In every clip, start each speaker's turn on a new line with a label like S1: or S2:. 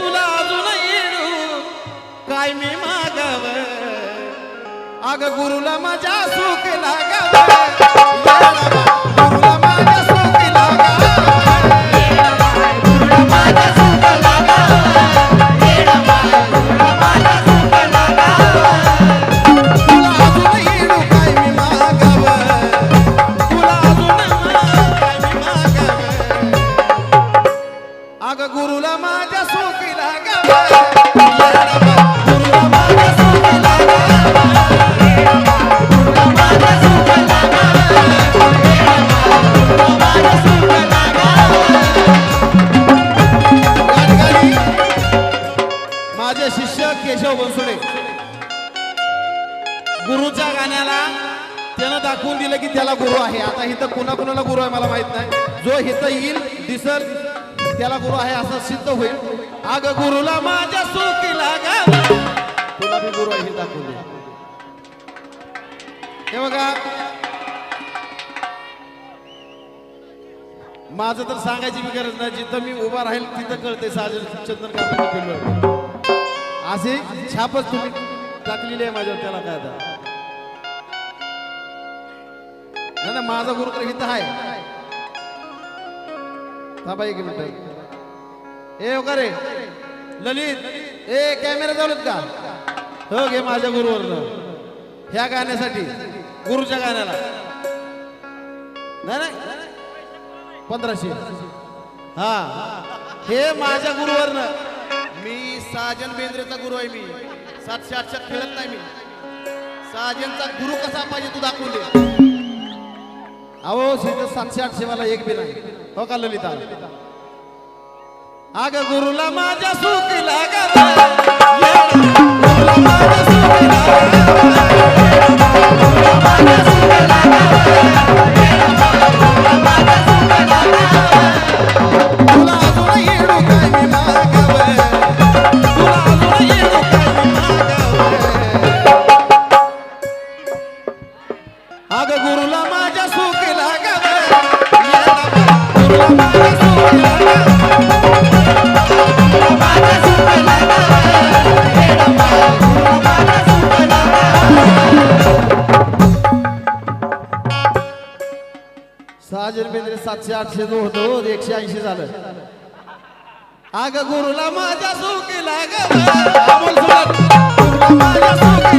S1: तुला अजून येऊ काय मी मागाव? अग गुरुला माझ्या सुख लागाव. कुणाला गुरु आहे मला माहीत नाही. जो इथं येईल दिसल त्याला गुरु आहे असं सिद्ध होईल. आग गुरुला माझ्या सुखी लागा. तुला मी गुरु आहे हे दाखवून हे बघा. माझं तर सांगायची मी गरज नाही. जिथं मी उभा राहील तिथं कळते साजन चंदन कापड असे छापच तुम्ही टाकलेली आहे माझ्यावर त्याला काय आता. नाही ना माझा गुरु तर इथं आहे. थांबा एक मिनिट. ए का रे ललित ए कॅमेरा चालूत का? हो घे माझ्या गुरुवर ह्या गाण्यासाठी गुरुच्या गाण्याला. नाही नाही. पंधराशे. हा. हे माझ्या गुरुवरनं.
S2: मी साजन बेंद्रेचा गुरु आहे मी. सातशे आठशे खेळत नाही मी. साजनचा गुरु कसा पाहिजे तू दाखवून दे.
S1: अहो सिद्ध सातशे आठशे मला एक बी नाही. हो का ललिता? अग गुरुला माझ्या सुखी लागा गुरुला माझ्या सुखी लागा गुरुला सातशे आठशे जो होतो एकशे ऐंशी झालं. आग गुरुला माझ्या सुखी लागाव अमोल सुरत गुरुला माझ्या सुखी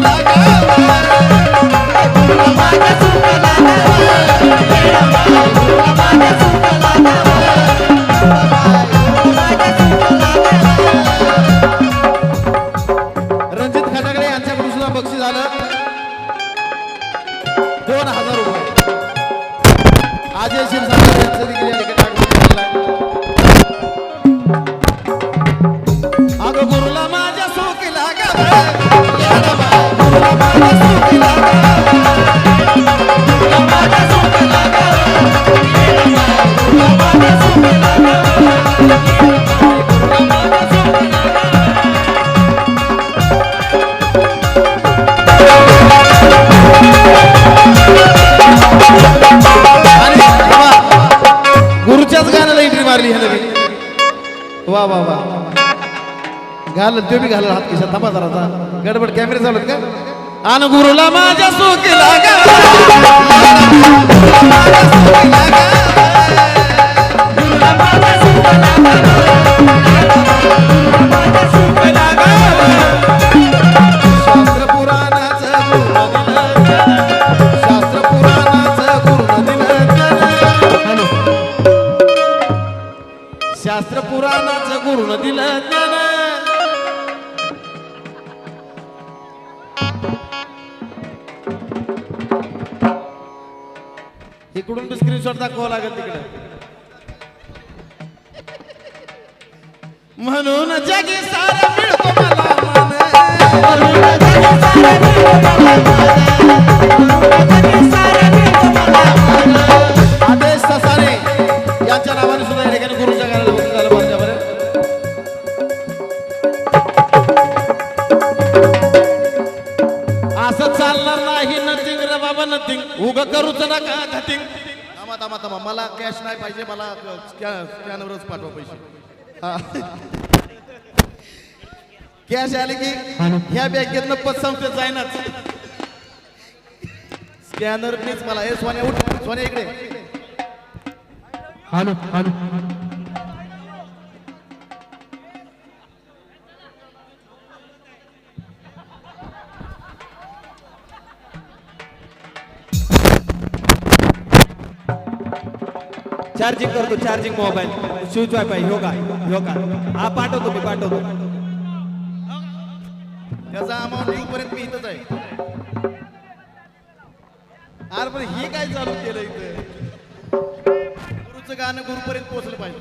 S1: घाल ते बी घाल हात खिशात थांबा जरा आता. गडबड कॅमेरे चालत का गुरुला माझ्या लागा सोकी लागा. इकडून बी स्क्रीनशॉट दाखवावं लागेल तिकडे. म्हणून जगी सारा मिळतो मला आदेश ससारे यांच्या उग करूच नका धतिंग
S2: थांबा थांबा थांबा. मला कॅश नाही पाहिजे मला स्कॅनरच पाठवा पैसे.
S1: कॅश आली की ह्या बँकेतनं पतसंस्थेत जाईनच.
S2: स्कॅनर प्लीज मला. हे सोन्या उठ. सोन्या इकडे.
S3: हॅलो हॅलो
S4: चार्जिंग करतो चार्जिंग मोबाईल स्विच वायफाय ह्यो का ह्यो का हा पाठवतो मी पाठवतो.
S2: त्याचा अमाऊंट येऊपर्यंत मी इथंच आहे.
S1: अरे पण हे काय चालू केलं इथं?
S2: गुरुचं गाणं गुरुपर्यंत पोहोचलं पाहिजे.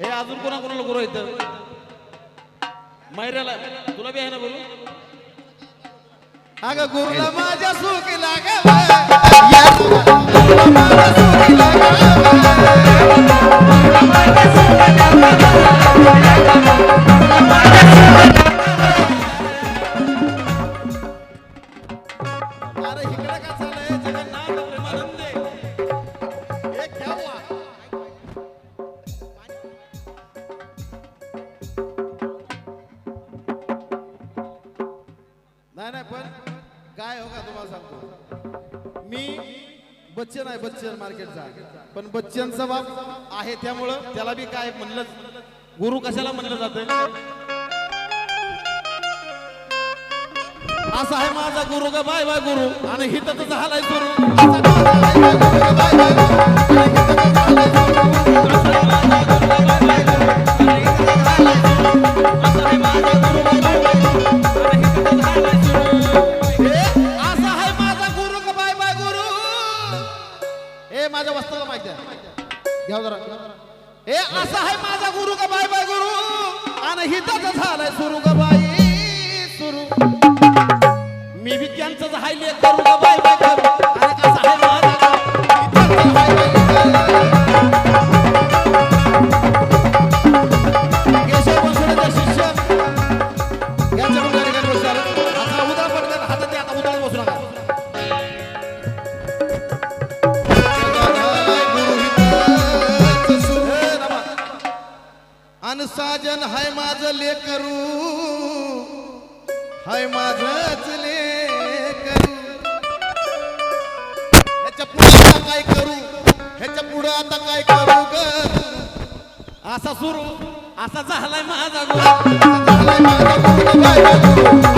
S1: हे अजून कोणा कोणाला गुरु इथं मैऱ्याला तुला बी आहे ना गुरु? अगं गुरुला माझ्या सुखी नाही नाही पण काय हो का तुम्हाला सांगतो? मी बच्चन आहे बच्चन मार्केटचा. पण बच्चनचा बाप आहे त्यामुळं त्याला बी काय म्हणलं गुरु कशाला म्हणलं जातं असा आहे माझा गुरु ग बाय बाय गुरु. आणि हित तर झालाय गुरु असा आहे माझा गुरु.
S2: साजन हाय माझं लेकरू. हाय माझच लेकरू. ह्याच्या पुढे आता काय करू? ह्याच्या पुढे आता काय करू ग?
S1: असा सुरू असा झालाय माझा
S2: झालाय माझा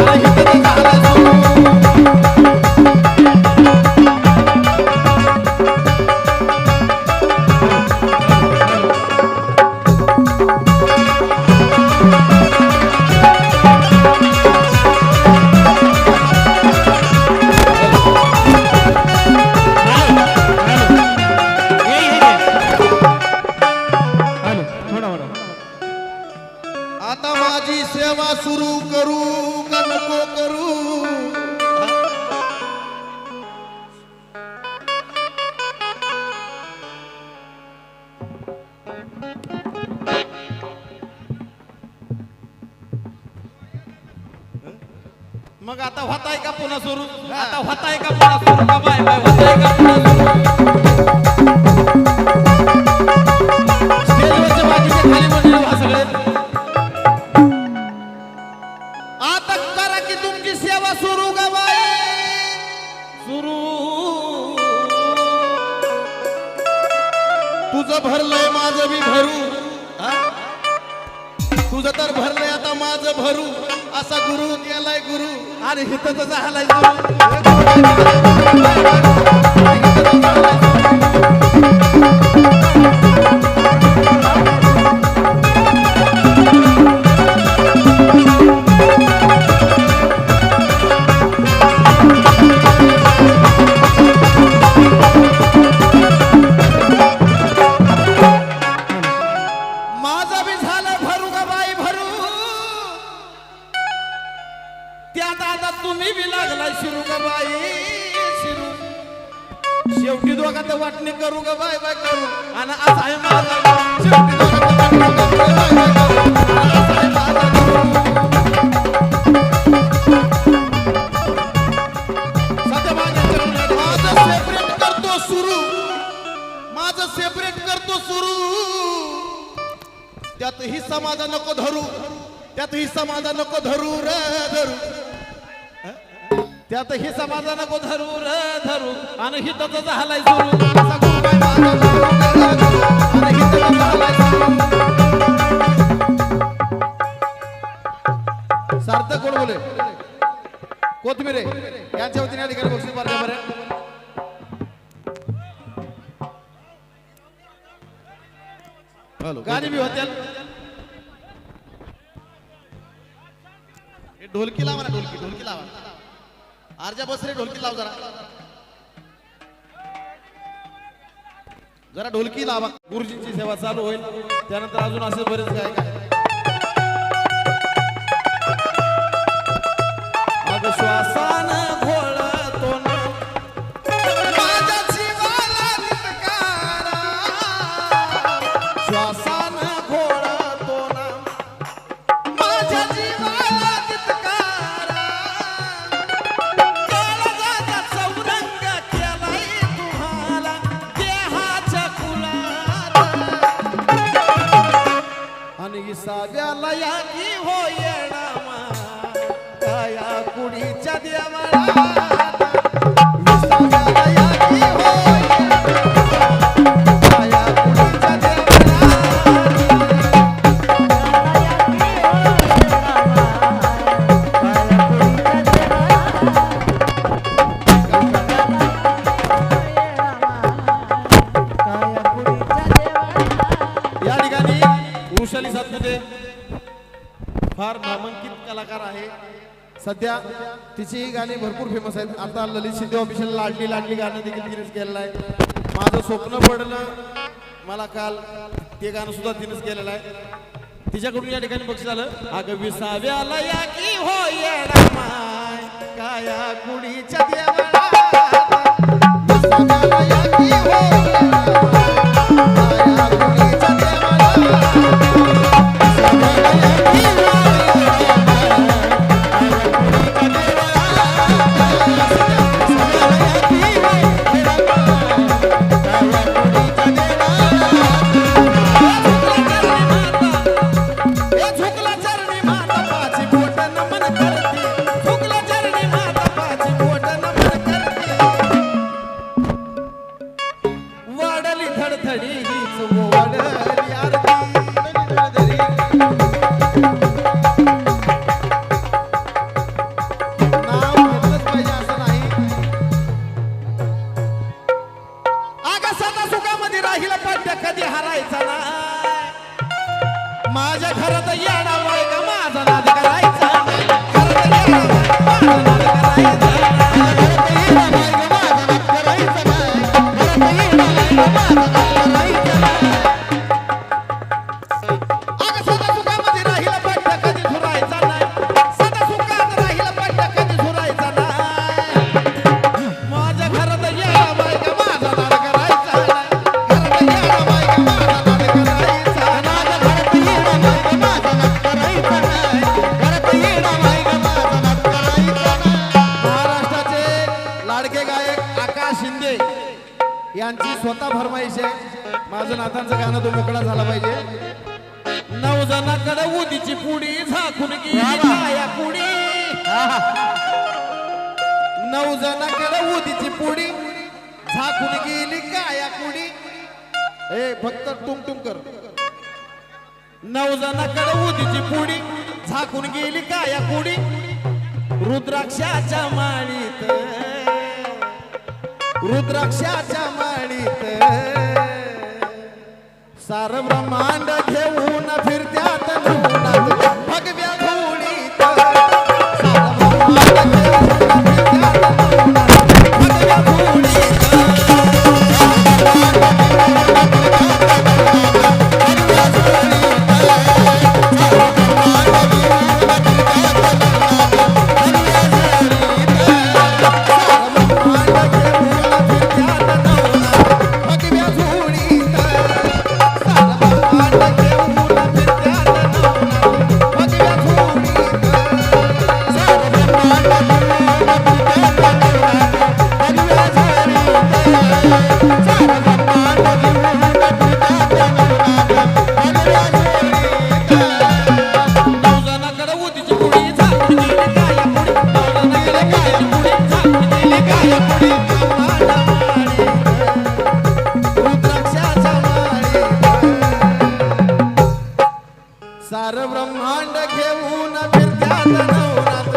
S2: सेवा करू का नको करू.
S1: मग आता होताय का पुन्हा सुरू? आता होताय का पुन्हा सुरू? का बाय बाय होताय का पुन्हा सुरू? सेवा सुरू सुरू.
S2: तुझं भरलंय माझं मी भरू. तुझं तर भरलंय आता माझं भरू. असा गुरु गेलाय गुरु.
S1: आणि हिथं झालाय सुरू
S2: त्यातही समाजा नको धरू र धरू.
S1: त्यात ही समाधान को धरू र धरू. आणि.
S2: आणि हिताचं झालाय सुरू.
S1: सार्थक कोण बोले? कोथमिरे. यांच्या वतीने ठिकाणी बक्षीस बरं. गाणी बी होत्या.
S2: ढोलकी लावा ना ढोलकी ढोलकी लावा. आरजा बस रे ढोलकी लाव जरा. जरा ढोलकी लावा.
S1: गुरुजींची सेवा चालू होईल. त्यानंतर अजून असे बरेच काय काय साव्याला या की हो येणामा काया कुडीच्या देवाला? फार नामांकित कलाकार आहे. सध्या तिची गाणी भरपूर फेमस आहेत. आता ललित शिंदे ऑफिशियल लाडली लाडली गाणं देखील तिनेच केलेलं आहे. माझं स्वप्न पडलं मला काल ते गाणं सुद्धा तिनेच केलेलं आहे. तिच्याकडून या ठिकाणी बक्षीस झालं. अगं विसाव्याला या की हो माय काया कुडीच्या देवाला विसाव्याला या की हो नऊ जणाकडे उदीची पुडी झाकून गेली काया पुडी नऊ जणाकडे उदीची पुडी झाकून गेली काया कुडी ए फक्त टुंग टुंग कर. नऊ जणाकडे उदीची पुडी झाकून गेली काया कुडी रुद्राक्षाच्या माळीत. रुद्राक्षाच्या माळीत. सार ब्रह्मांड नवनाथ सार ब्रह्मांड घेऊन फिरत्या नवरात्र